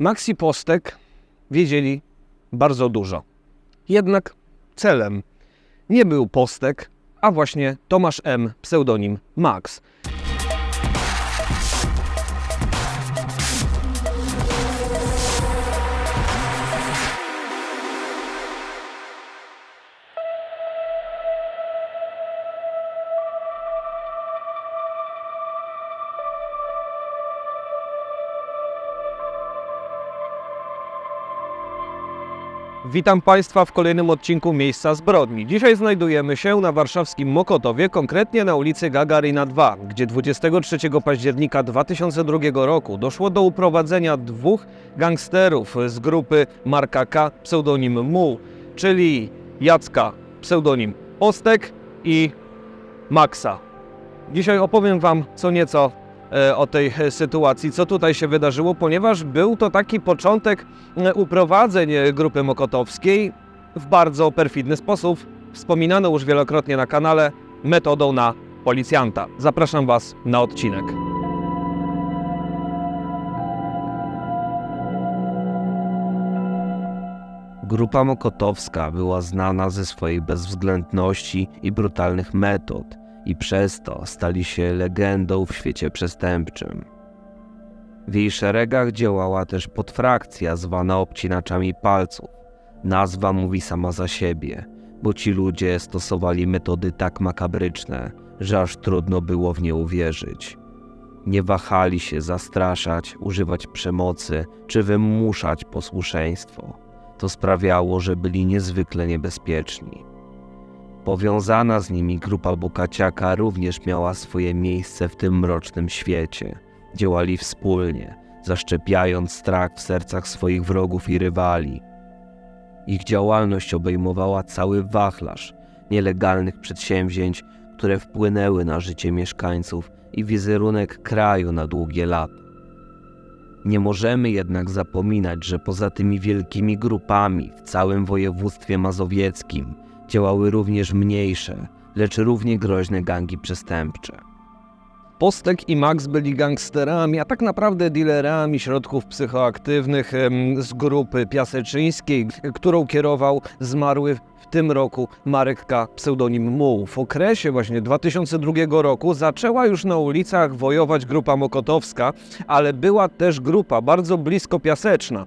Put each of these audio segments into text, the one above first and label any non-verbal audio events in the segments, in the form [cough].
Maxi Postek wiedzieli bardzo dużo. Jednak celem nie był Postek, a właśnie Tomasz M., pseudonim Max. Witam Państwa w kolejnym odcinku Miejsca Zbrodni. Dzisiaj znajdujemy się na warszawskim Mokotowie, konkretnie na ulicy Gagarina 2, gdzie 23 października 2002 roku doszło do uprowadzenia dwóch gangsterów z grupy Marka K, pseudonim Mu, czyli Jacka, pseudonim Ostek i Maxa. Dzisiaj opowiem Wam co nieco o tej e, sytuacji, co tutaj się wydarzyło, ponieważ był to taki początek e, uprowadzeń e, grupy mokotowskiej w bardzo perfidny sposób, wspominano już wielokrotnie na kanale, metodą na policjanta. Zapraszam Was na odcinek. Grupa Mokotowska była znana ze swojej bezwzględności i brutalnych metod i przez to stali się legendą w świecie przestępczym. W jej szeregach działała też podfrakcja zwana obcinaczami palców. Nazwa mówi sama za siebie, bo ci ludzie stosowali metody tak makabryczne, że aż trudno było w nie uwierzyć. Nie wahali się zastraszać, używać przemocy czy wymuszać posłuszeństwo. To sprawiało, że byli niezwykle niebezpieczni. Powiązana z nimi grupa Bukaciaka również miała swoje miejsce w tym mrocznym świecie. Działali wspólnie, zaszczepiając strach w sercach swoich wrogów i rywali. Ich działalność obejmowała cały wachlarz nielegalnych przedsięwzięć, które wpłynęły na życie mieszkańców i wizerunek kraju na długie lata. Nie możemy jednak zapominać, że poza tymi wielkimi grupami w całym województwie mazowieckim działały również mniejsze, lecz równie groźne gangi przestępcze. Postek i Max byli gangsterami, a tak naprawdę dealerami środków psychoaktywnych z grupy piaseczyńskiej, którą kierował zmarły w tym roku Marek K. pseudonim Muł. W okresie właśnie 2002 roku zaczęła już na ulicach wojować grupa mokotowska, ale była też grupa bardzo blisko piaseczna,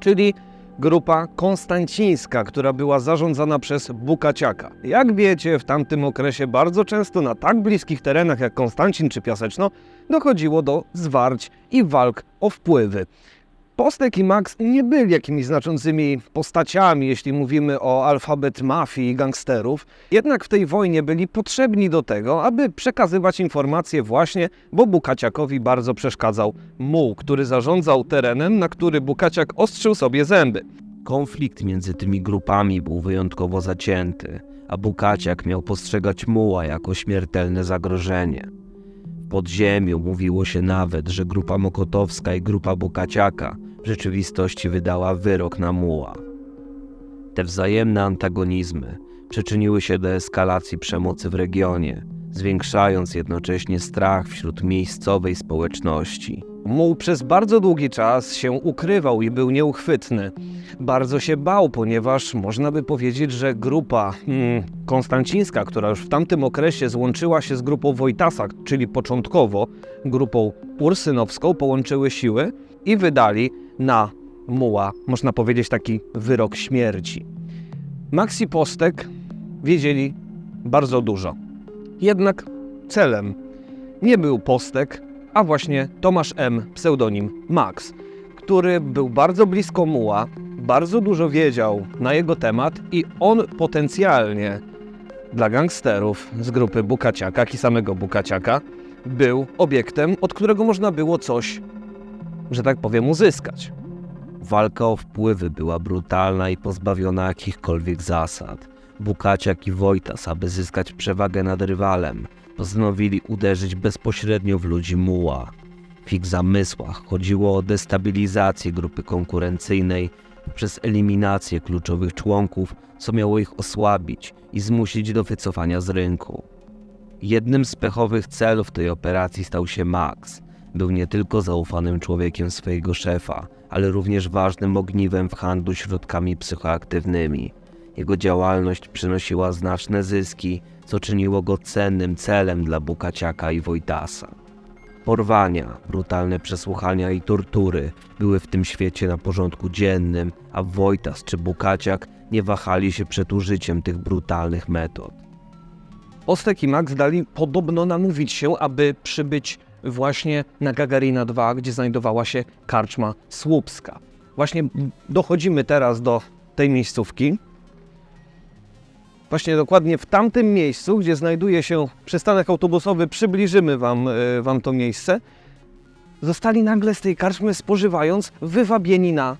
czyli grupa konstancińska, która była zarządzana przez Bukaciaka. Jak wiecie, w tamtym okresie bardzo często na tak bliskich terenach jak Konstancin czy Piaseczno dochodziło do zwarć i walk o wpływy. Postek i Max nie byli jakimiś znaczącymi postaciami, jeśli mówimy o alfabet mafii i gangsterów, jednak w tej wojnie byli potrzebni do tego, aby przekazywać informacje właśnie, bo Bukaciakowi bardzo przeszkadzał muł, który zarządzał terenem, na który Bukaciak ostrzył sobie zęby. Konflikt między tymi grupami był wyjątkowo zacięty, a Bukaciak miał postrzegać muła jako śmiertelne zagrożenie. Podziemiu mówiło się nawet, że grupa Mokotowska i grupa Bukaciaka w rzeczywistości wydała wyrok na muła. Te wzajemne antagonizmy przyczyniły się do eskalacji przemocy w regionie, zwiększając jednocześnie strach wśród miejscowej społeczności. Muł przez bardzo długi czas się ukrywał i był nieuchwytny. Bardzo się bał, ponieważ można by powiedzieć, że grupa hmm, konstancińska, która już w tamtym okresie złączyła się z grupą Wojtasa, czyli początkowo grupą ursynowską, połączyły siły i wydali na Muła, można powiedzieć, taki wyrok śmierci. Max i Postek wiedzieli bardzo dużo. Jednak celem nie był Postek, a właśnie Tomasz M., pseudonim Max, który był bardzo blisko Muła, bardzo dużo wiedział na jego temat i on potencjalnie dla gangsterów z grupy Bukaciaka, i samego Bukaciaka, był obiektem, od którego można było coś, że tak powiem, uzyskać. Walka o wpływy była brutalna i pozbawiona jakichkolwiek zasad. Bukaciak i Wojtas, aby zyskać przewagę nad rywalem, postanowili uderzyć bezpośrednio w ludzi muła. W ich zamysłach chodziło o destabilizację grupy konkurencyjnej przez eliminację kluczowych członków, co miało ich osłabić i zmusić do wycofania z rynku. Jednym z pechowych celów tej operacji stał się Max, Był nie tylko zaufanym człowiekiem swojego szefa, ale również ważnym ogniwem w handlu środkami psychoaktywnymi. Jego działalność przynosiła znaczne zyski, co czyniło go cennym celem dla Bukaciaka i Wojtasa. Porwania, brutalne przesłuchania i tortury były w tym świecie na porządku dziennym, a Wojtas czy Bukaciak nie wahali się przed użyciem tych brutalnych metod. Postek i Max dali podobno namówić się, aby przybyć właśnie na Gagarina 2, gdzie znajdowała się karczma Słupska. Właśnie dochodzimy teraz do tej miejscówki. Właśnie dokładnie w tamtym miejscu, gdzie znajduje się przystanek autobusowy, przybliżymy wam, e, wam to miejsce. Zostali nagle z tej karczmy spożywając wywabieni na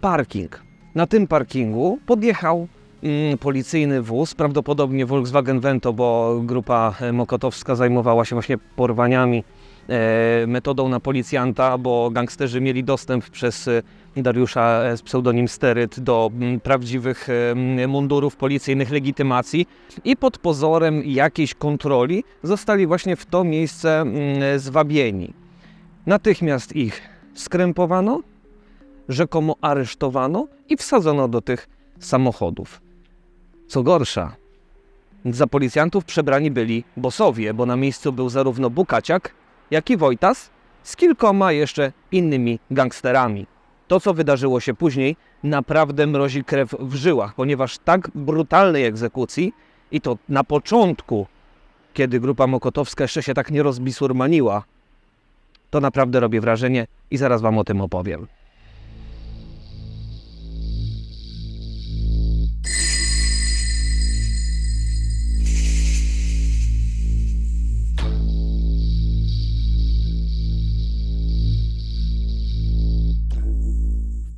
parking. Na tym parkingu podjechał mm, policyjny wóz, prawdopodobnie Volkswagen Vento, bo grupa e, mokotowska zajmowała się właśnie porwaniami metodą na policjanta, bo gangsterzy mieli dostęp przez e, Dariusza e, z pseudonim Steryt do mm, prawdziwych e, mundurów policyjnych, legitymacji i pod pozorem jakiejś kontroli zostali właśnie w to miejsce mm, zwabieni. Natychmiast ich skrępowano, rzekomo aresztowano i wsadzono do tych samochodów. Co gorsza, za policjantów przebrani byli bosowie, bo na miejscu był zarówno Bukaciak, jak i Wojtas z kilkoma jeszcze innymi gangsterami. To, co wydarzyło się później, naprawdę mrozi krew w żyłach, ponieważ tak brutalnej egzekucji i to na początku, kiedy grupa mokotowska jeszcze się tak nie rozbisurmaniła, to naprawdę robi wrażenie i zaraz Wam o tym opowiem.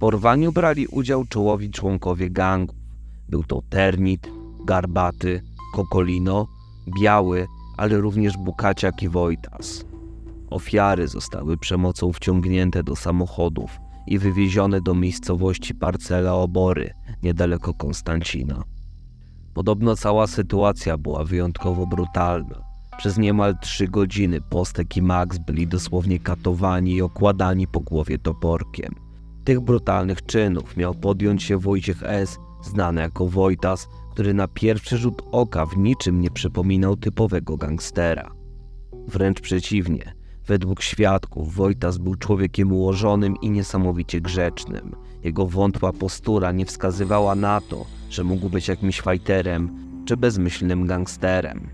Porwaniu brali udział czołowi członkowie gangów. Był to Termit, Garbaty, Kokolino, Biały, ale również Bukaciak i Wojtas. Ofiary zostały przemocą wciągnięte do samochodów i wywiezione do miejscowości Parcela Obory, niedaleko Konstancina. Podobno cała sytuacja była wyjątkowo brutalna. Przez niemal trzy godziny Postek i Max byli dosłownie katowani i okładani po głowie toporkiem. Tych brutalnych czynów miał podjąć się Wojciech S., znany jako Wojtas, który na pierwszy rzut oka w niczym nie przypominał typowego gangstera. Wręcz przeciwnie, według świadków Wojtas był człowiekiem ułożonym i niesamowicie grzecznym. Jego wątła postura nie wskazywała na to, że mógł być jakimś fajterem czy bezmyślnym gangsterem.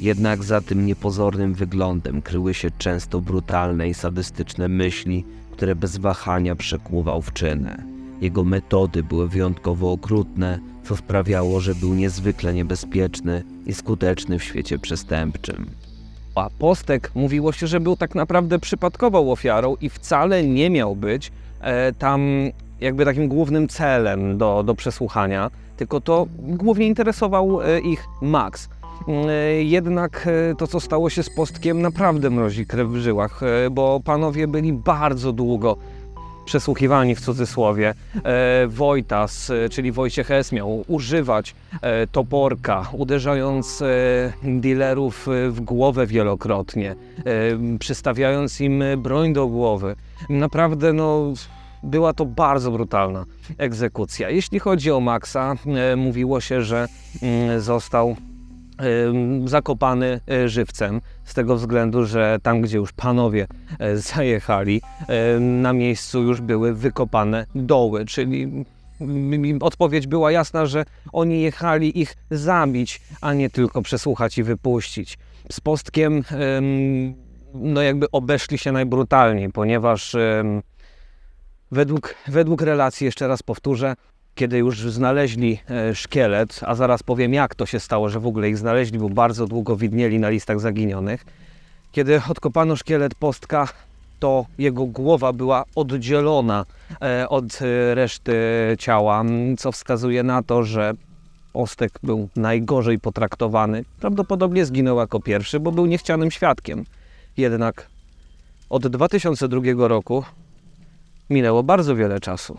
Jednak za tym niepozornym wyglądem kryły się często brutalne i sadystyczne myśli, które bez wahania przekłuwał w czyny. Jego metody były wyjątkowo okrutne, co sprawiało, że był niezwykle niebezpieczny i skuteczny w świecie przestępczym. A Postek mówiło się, że był tak naprawdę przypadkową ofiarą i wcale nie miał być e, tam jakby takim głównym celem do, do przesłuchania, tylko to głównie interesował e, ich Max. E, Jednak e, to, co stało się z Postkiem, naprawdę mrozi krew w żyłach, e, bo panowie byli bardzo długo przesłuchiwani w cudzysłowie. Wojtas, czyli Wojciech S. miał używać toporka, uderzając dealerów w głowę wielokrotnie, przystawiając im broń do głowy. Naprawdę, no, była to bardzo brutalna egzekucja. Jeśli chodzi o Maxa, e, mówiło się, że mm, został zakopany e, żywcem, z tego względu, że tam, gdzie już panowie e, [laughs] zajechali, na miejscu już były wykopane doły, czyli odpowiedź była jasna, że oni jechali ich zabić, a nie tylko przesłuchać i wypuścić. Z postkiem em, no jakby obeszli się najbrutalniej, ponieważ według, według relacji, jeszcze raz powtórzę, kiedy już znaleźli e, szkielet, a zaraz powiem jak to się stało, że w ogóle ich znaleźli, bo bardzo długo widnieli na listach zaginionych. Kiedy odkopano szkielet postka, to jego głowa była oddzielona e, od e, reszty ciała, co wskazuje na to, że postek był najgorzej potraktowany. Prawdopodobnie zginął jako pierwszy, bo był niechcianym świadkiem. Jednak od 2002 roku minęło bardzo wiele czasu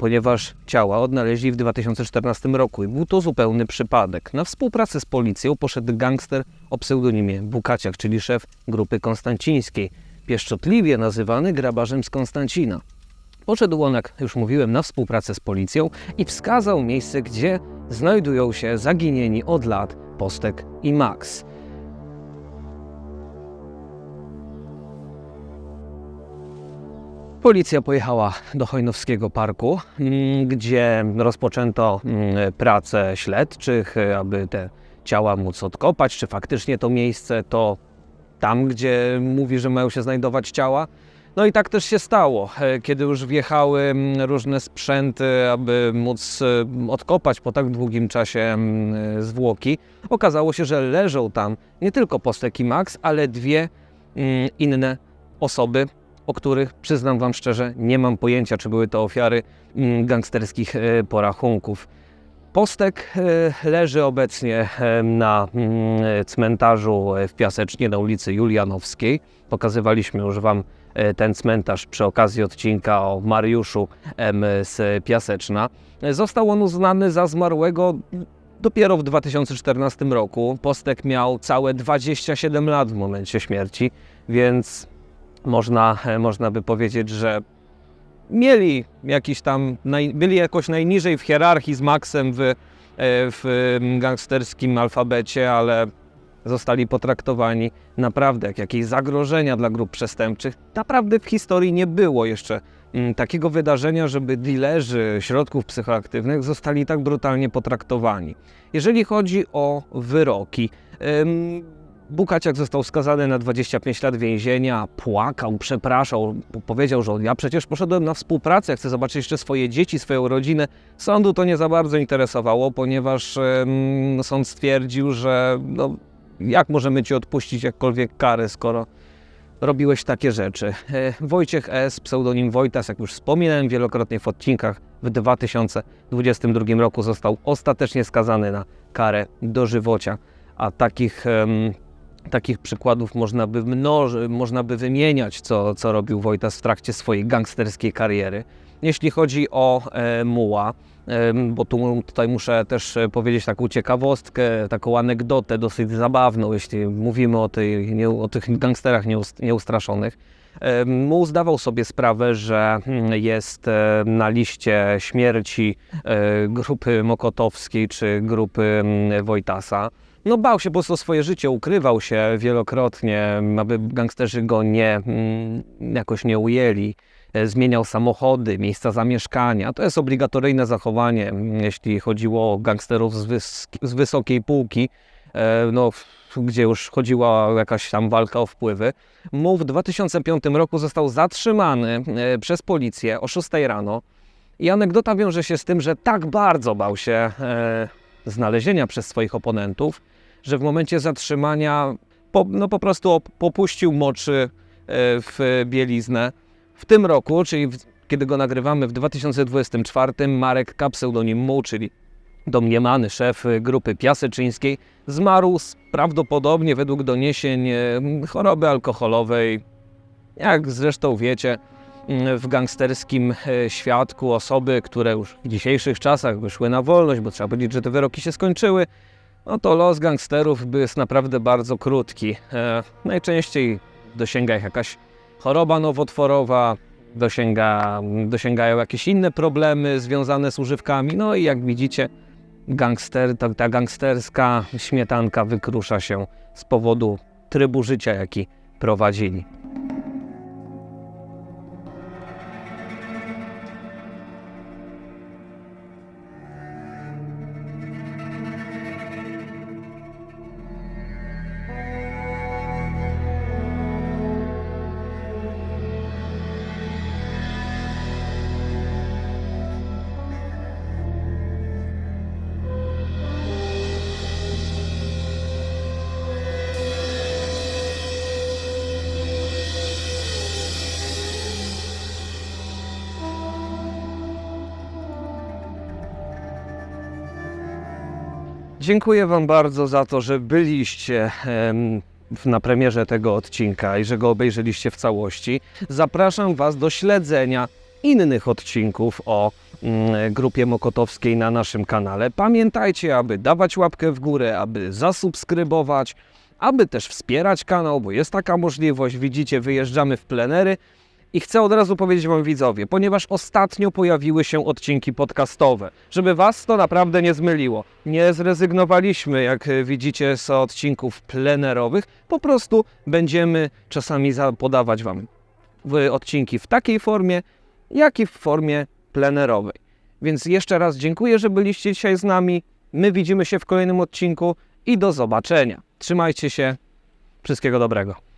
ponieważ ciała odnaleźli w 2014 roku i był to zupełny przypadek. Na współpracę z policją poszedł gangster o pseudonimie Bukaciak, czyli szef grupy konstancińskiej. pieszczotliwie nazywany grabarzem z Konstancina. Poszedł on, jak już mówiłem, na współpracę z policją i wskazał miejsce, gdzie znajdują się zaginieni od lat Postek i Max. Policja pojechała do Chojnowskiego Parku, mm, gdzie rozpoczęto mm, prace śledczych, aby te ciała móc odkopać, czy faktycznie to miejsce to tam, gdzie mówi, że mają się znajdować ciała. No i tak też się stało, e, kiedy już wjechały mm, różne sprzęty, aby móc e, odkopać po tak długim czasie e, zwłoki. Okazało się, że leżą tam nie tylko Postek i Max, ale dwie inne osoby, o których przyznam Wam szczerze, nie mam pojęcia, czy były to ofiary mm, gangsterskich e, porachunków. Postek e, leży obecnie e, na mm, cmentarzu w Piasecznie na ulicy Julianowskiej. Pokazywaliśmy już Wam ten cmentarz przy okazji odcinka o Mariuszu M. z Piaseczna. Został on uznany za zmarłego dopiero w 2014 roku. Postek miał całe 27 lat w momencie śmierci, więc można, e, można by powiedzieć, że mieli jakiś tam, byli jakoś najniżej w hierarchii z Maxem w, e, w gangsterskim alfabecie, ale zostali potraktowani naprawdę jak jakieś zagrożenia dla grup przestępczych. Naprawdę w historii nie było jeszcze takiego wydarzenia, żeby dealerzy środków psychoaktywnych zostali tak brutalnie potraktowani. Jeżeli chodzi o wyroki, Bukaciak został skazany na 25 lat więzienia, płakał, przepraszał, powiedział, że ja przecież poszedłem na współpracę, chcę zobaczyć jeszcze swoje dzieci, swoją rodzinę. Sądu to nie za bardzo interesowało, ponieważ em, sąd stwierdził, że no, jak możemy ci odpuścić jakkolwiek karę, skoro robiłeś takie rzeczy. E, Wojciech S., pseudonim Wojtas, jak już wspominałem wielokrotnie w odcinkach, w 2022 roku został ostatecznie skazany na karę dożywocia, a takich... em, Takich przykładów można by mnoży, można by wymieniać, co, co robił Wojtas w trakcie swojej gangsterskiej kariery. Jeśli chodzi o e, Muła, em, bo tu, tutaj muszę też e, powiedzieć taką ciekawostkę, taką anegdotę dosyć zabawną, jeśli mówimy o, tej, nie, o tych gangsterach nieust, nieustraszonych. Muł zdawał sobie sprawę, że mm, jest e, na liście śmierci e, grupy Mokotowskiej czy grupy mm, Wojtasa. No bał się po prostu swoje życie, ukrywał się wielokrotnie, aby gangsterzy go nie, mm, jakoś nie ujęli. E, Zmieniał samochody, miejsca zamieszkania. To jest obligatoryjne zachowanie, jeśli chodziło o gangsterów z, wys z wysokiej półki, no, gdzie już chodziła jakaś tam walka o wpływy. Mu w 2005 roku został zatrzymany e, przez policję o 6 rano. I anegdota wiąże się z tym, że tak bardzo bał się e, znalezienia przez swoich oponentów, że w momencie zatrzymania po, no po prostu op- popuścił moczy e, w bieliznę. W tym roku, czyli w, kiedy go nagrywamy w 2024, Marek K. pseudonim Mu, czyli domniemany szef grupy piaseczyńskiej, zmarł z prawdopodobnie według doniesień e, choroby alkoholowej. Jak zresztą wiecie, m, w gangsterskim e, świadku osoby, które już w dzisiejszych czasach wyszły na wolność, bo trzeba powiedzieć, że te wyroki się skończyły, no to los gangsterów jest naprawdę bardzo krótki. E, najczęściej dosięga ich jakaś choroba nowotworowa, dosięga, dosięgają jakieś inne problemy związane z używkami. No i jak widzicie, gangster, ta, ta gangsterska śmietanka wykrusza się z powodu trybu życia, jaki prowadzili. Dziękuję Wam bardzo za to, że byliście na premierze tego odcinka i że go obejrzeliście w całości. Zapraszam Was do śledzenia innych odcinków o mm, grupie Mokotowskiej na naszym kanale. Pamiętajcie, aby dawać łapkę w górę, aby zasubskrybować, aby też wspierać kanał, bo jest taka możliwość. Widzicie, wyjeżdżamy w plenery. I chcę od razu powiedzieć Wam widzowie, ponieważ ostatnio pojawiły się odcinki podcastowe, żeby Was to naprawdę nie zmyliło. Nie zrezygnowaliśmy, jak e, widzicie, z odcinków plenerowych. Po prostu będziemy czasami za- podawać Wam odcinki w takiej formie, jak i w formie plenerowej. Więc jeszcze raz dziękuję, że byliście dzisiaj z nami. My widzimy się w kolejnym odcinku i do zobaczenia. Trzymajcie się. Wszystkiego dobrego.